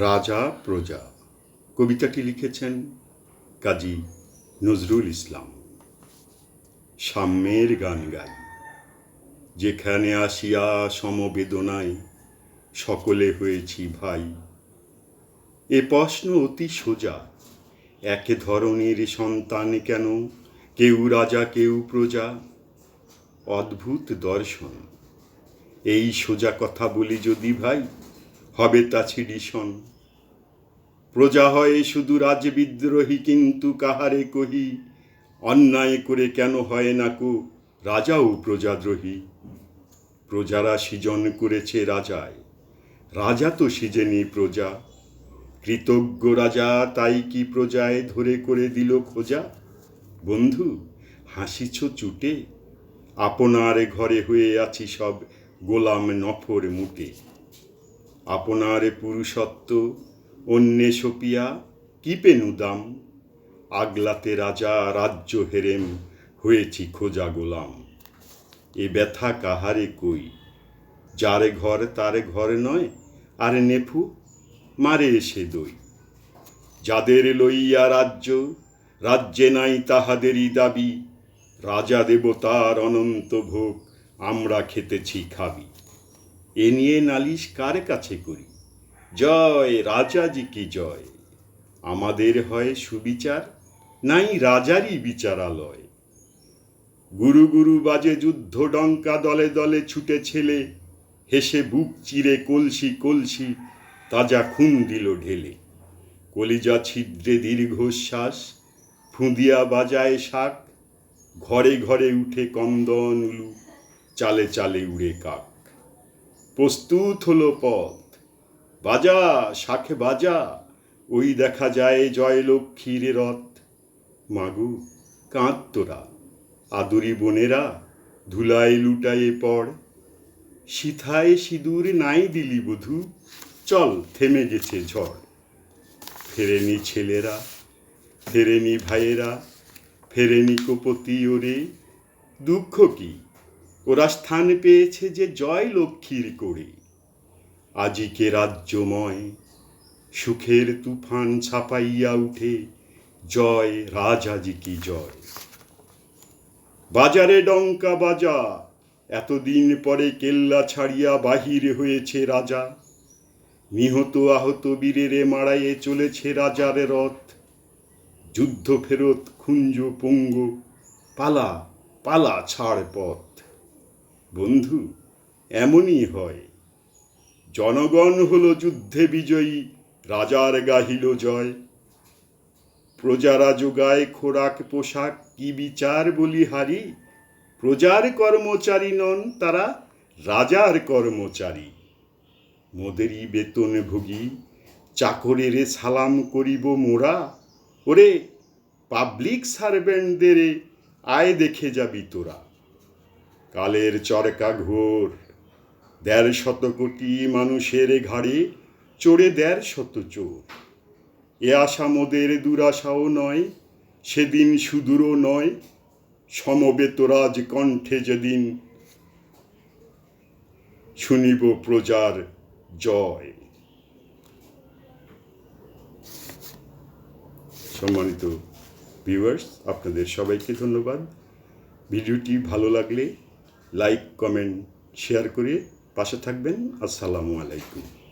রাজা, প্রজা। কবিতাটি লিখেছেন কাজী নজরুল ইসলাম। সাম্যের গান গাই, যেখানে আসিয়া সমবেদনায় সকলে হয়েছি ভাই। এ প্রশ্ন অতি সোজা, এক ধরনের সন্তান কেন? কেউ রাজা, কেউ প্রজা। অদ্ভুত দর্শন, এই সোজা কথা বলি যদি ভাই হবে তা ছিডিশন প্রজা হয় শুধু রাজবিদ্রোহী কিন্তু কাহারে কহি, অন্যায় করে কেন হয় না কো? রাজাও প্রজাদ্রোহী। প্রজারা সৃজন করেছে রাজায়। রাজা তো সিজেনি প্রজা। কৃতজ্ঞ রাজা তাই কি প্রজায় ধরে করে দিল খোঁজা? বন্ধু, হাসিছ চুটে। আপনার ঘরে হয়ে আছি সব গোলাম নফর মুটে। আপনার পুরুষত্ব, অন্যে সপিয়া কি পেনু দাম আগলাতে রাজা রাজ্য হেরেম, হয়েছি খোঁজা গোলাম। এ ব্যথা কাহারে কই? যারে ঘর তারে ঘরে নয়, আরে নেফু মারে এসে দই। যাদের লইয়া রাজ্য, রাজ্যে নাই তাহাদেরই দাবি। রাজা দেবতার অনন্ত ভোগ আমরা খেতেছি খাবি। এ নিয়ে নালিশ কার কাছে করি? জয় রাজাজি কি জয়? আমাদের হয় সুবিচার, নাই রাজারই বিচারালয়। গুরু গুরু বাজে যুদ্ধ ডঙ্কা দলে দলে ছুটে ছেলে, হেসে বুক চিরে কলসি কলসি, তাজা খুন দিল ঢেলে। কলিজা ছিদ্রে দীর্ঘশ্বাস, ফুঁদিয়া বাজায় শাক, ঘরে ঘরে উঠে কন্দন উলু, চালে চালে উড়ে কাক। প্রস্তুত হলো পথ। বাজা, শাখে বাজা, ওই দেখা যায় জয়লক্ষ্মীর রথ। মাগু, কাঁদ তোরা, আদুরি বোনেরা ধুলায় লুটায়ে পড়। সিথায় সিঁদুর নাই দিলি বধু, চল থেমে গেছে ঝড়। ফেরেনি ছেলেরা, ফেরেনি ভাইয়েরা, ফেরেনি কোপতি ওরে, দুঃখ কি ওরা স্থান পেয়েছে যে জয় লক্ষ্মীর করে। আজিকে রাজ্যময়, সুখের তুফান ছাপাইয়া উঠে, জয় রাজাজি কি জয়। বাজারে ডঙ্কা বাজা, এতদিন পরে কেল্লা ছাড়িয়া বাহির হয়েছে রাজা। নিহত আহত বীরেরে মারাইয়ে চলেছে রাজার রথ। যুদ্ধ ফেরত খুঞ্জ, পঙ্গ, পালা পালা ছাড় পথ। বন্ধু, এমনই হয়। জনগণ হলো যুদ্ধে বিজয়ী, রাজার গাহিল জয়। প্রজারা যোগায় খোরাক পোশাক, কি বিচার বলি হারি? প্রজার কর্মচারী নন তারা, রাজার কর্মচারী। মোদেরই বেতন ভোগী, চাকরের সালাম করিব মোরা। ওরে, পাবলিক সার্ভেন্টদের আয় দেখে যাবি তোরা। কালের চরকা ঘোর। দেড় শত কোটি মানুষের ঘাড়ে চড়ে দেড় শত চোর। এ আশা মোদের দুরাশাও নয়, সেদিন সুদূরও নয় সমবেতরাজ কণ্ঠে যেদিন শুনিব প্রজার জয়। সম্মানিত ভিউয়ার্স, আপনাদের সবাইকে ধন্যবাদ। ভিডিওটি ভালো লাগলে লাইক কমেন্ট শেয়ার করে পাশে থাকবেন। আসসালামু আলাইকুম।